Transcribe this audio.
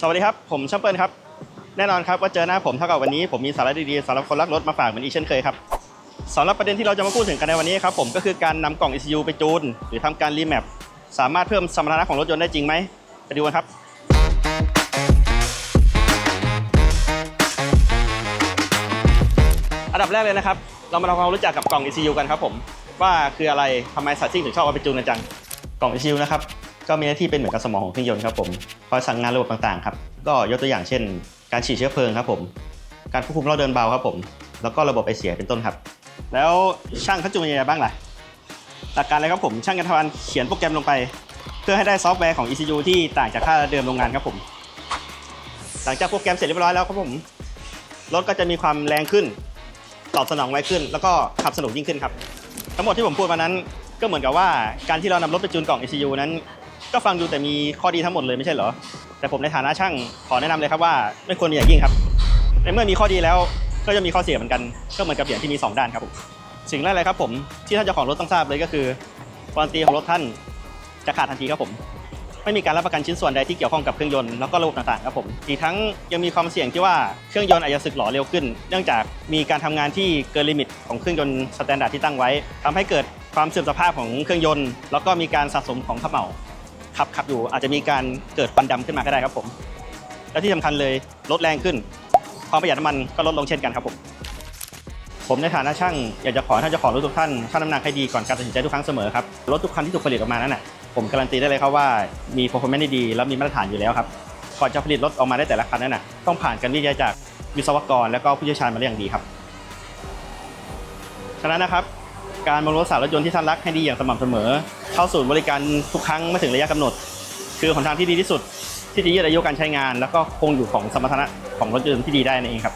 สวัสดีครับ ผมช่างเปิลครับ แน่นอนครับว่าเจอหน้าผมเท่ากับวันนี้ผมมีสาระดีๆสำหรับคนรักรถมาฝากเหมือนอีกเช่นเคยครับสำหรับประเด็นที่เราจะมาพูดถึงกันในวันนี้ครับผมก็คือการนำกล่อง ECU ไปจูน หรือทำการรีแมปสามารถเพิ่มสมรรถนะของรถยนต์ได้จริงไหมไปดูกันครับอันดับแรกเลยนะครับ เรามาทำความรู้จักกับกล่อง ECU กันครับผมว่าคืออะไรทำไมสัตว์ซิ่งถึงชอบเอาไปจูนกันจังกล่อง ECU นะครับ ก็มีหน้าที่เป็นเหมือนกับสมองของเครื่องยนต์ครับผมคอยสั่งงานระบบต่างๆครับก็ยกตัวอย่างเช่น การฉีดเชื้อเพลิงครับผม การควบคุมเราเดินเบาครับผม แล้วก็ระบบไอเสียเป็นต้นครับ แล้วช่างเขาจูนยังไงบ้างล่ะหลักการเลยครับผม ช่างกันทำการเขียนโปรแกรมลงไป เพื่อให้ได้ซอฟต์แวร์ของ ECU ที่ต่างจากค่าเดิมโรงงานครับผม หลังจากโปรแกรมเสร็จเรียบร้อยแล้วครับผมรถก็จะมีความแรงขึ้น ตอบสนองไวขึ้น แล้วก็ขับสนุกยิ่งขึ้นครับ ทั้งหมดที่ผมพูดมานั้นก็เหมือนกับว่าการที่เรานำรถไปจูนกล่อง ECU นั้น ก็ฟังดูแต่มีข้อดีทั้งหมดเลยไม่ใช่เหรอ แต่ผมในฐานะช่างขอแนะนำเลยครับว่าไม่ควรมีอย่างยิ่งครับ ในเมื่อมีข้อดีแล้วก็จะมีข้อเสียเหมือนกัน ก็เหมือนกับเหรียญที่มีสองด้านครับผมสิ่งแรกเลยครับผมที่ท่านเจ้าของรถต้องทราบเลยก็คือวารันตีของรถท่านจะขาดทันทีครับผม ไม่มีการรับประกันชิ้นส่วนใดที่เกี่ยวข้องกับเครื่องยนต์แล้วก็ระบบต่างๆครับผมอีกทั้งยังมีความเสี่ยงที่ว่าเครื่องยนต์อาจจะสึกหรอเร็วขึ้น เนื่องจากมีการทำงานที่เกินลิมิตของเครื่องยนต์สแตนดาร์ดที่ตั้งไว้ทำให้เกิดความเสื่อมสภาพของเครื่องยนต์ แล้วก็มีการสะสมของขมเหลา ขับขับอยู่อาจจะมีการเกิดควันดำขึ้นมาก็ได้ครับผม และที่สำคัญเลยลดแรงขึ้น ความประหยัดน้ำมันก็ลดลงเช่นกันครับผม ผมในฐานะช่างอยากจะขอท่านเจ้าของรถทุกท่านชั่งน้ำหนักให้ดีก่อนการตัดสินใจทุกครั้งเสมอครับรถทุกคันที่ถูกผลิตออกมานั้นน่ะผมการันตีได้เลยครับว่ามี performance ที่ดีและมีมาตรฐานอยู่แล้วครับก่อนจะผลิตรถออกมาได้แต่ละคันนั้นน่ะต้องผ่านการวิจัยจากวิศวกรและก็ผู้เชี่ยวชาญมาอย่างดีครับฉะนั้นนะครับ การบำรุงรักษารถยนต์ที่ท่านรักให้ดีอย่างสม่ำเสมอ เข้าศูนย์บริการทุกครั้งไม่ถึงระยะกำหนด คือหนทางที่ดีที่สุด ที่จะยืดอายุการใช้งาน แล้วก็คงอยู่ของสมรรถนะของรถยนต์ที่ดีได้นั่นเองครับ